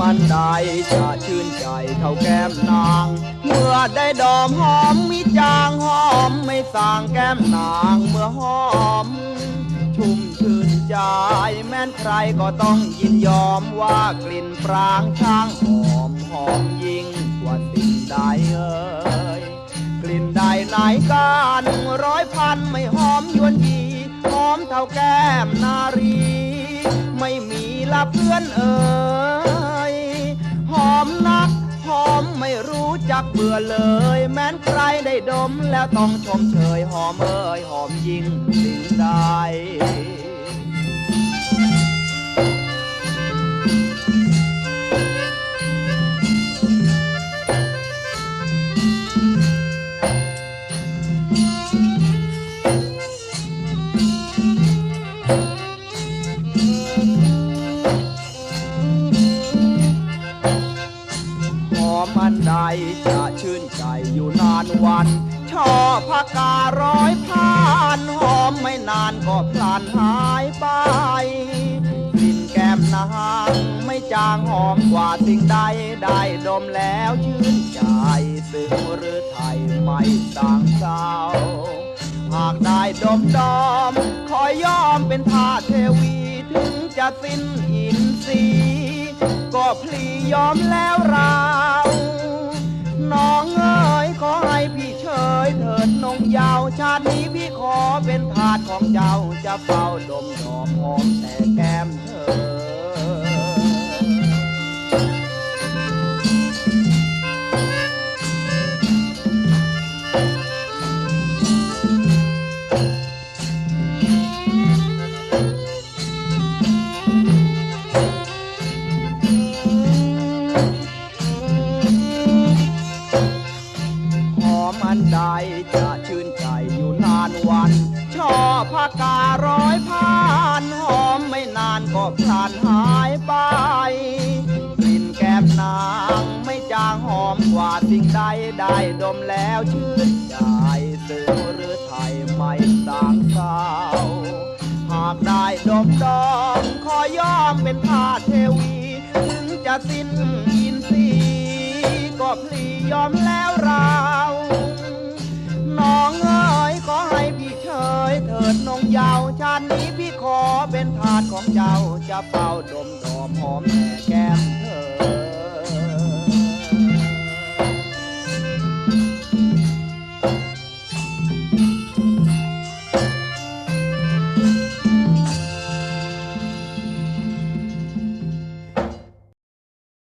มันใดจะชื่นใจเท่าแก้มนาง เมื่อได้ดอมหอมมิจางหอมไม่สางแก้มนางเมื่อหอม ชุ่มชื่นใจแม้นใครก็ต้องยินยอมว่ากลิ่นปรางช่างหอมหอมยิ่งกว่าสิ่งใดเอ่ยกลิ่นใดไหนกันร้อยพันไม่หอมยวนยีหอมเท่าแก้มนารี ไม่มีละเพื่อนเอ่ย อมนักหอมไม่รู้จักเบื่อเลย แม้นใครได้ดมแล้วต้องชมเชยหอมเอ่ยหอมยิ่งสิ่งใด จะชื่นใจอยู่นานวัน ช่อบพการ้อยผ่านหอมไม่นานก็พลันหายไปกลิ่นแก้มนางไม่จางหอมกว่าสิ่งใดได้ดมแล้วชื่นใจซึ้งหรือไทยไม่ต่างเศร้าหากได้ดมดอม ขอยอมเป็นทาเทวีถึงจะสิ้นอินทรีย์ก็พลียอมแล้วรา น้องเอ๋ยขอให้พี่เฉยเถิดนงยาวชาตินี้พี่ขอเป็นทาสของเจ้าจะเฝ้าดมดอมหอมแต่แก จะชื่นใจอยู่นานวัน ชอบพาการ้อยผ่านหอมไม่นานก็พลันหายไปกลิ่นแก้มนางไม่จางหอมกว่าสิ่งใดได้ดมแล้วชื่นใจซึ้งหรือไทยไม่สางเศร้าหากได้ดมดอมขอยอมเป็นทาสเทวีถึงจะสิ้นอินทรีย์ก็พลียอมแล้วรา จ้าจะเฝ้าดมดอมหอมแม่แก้ม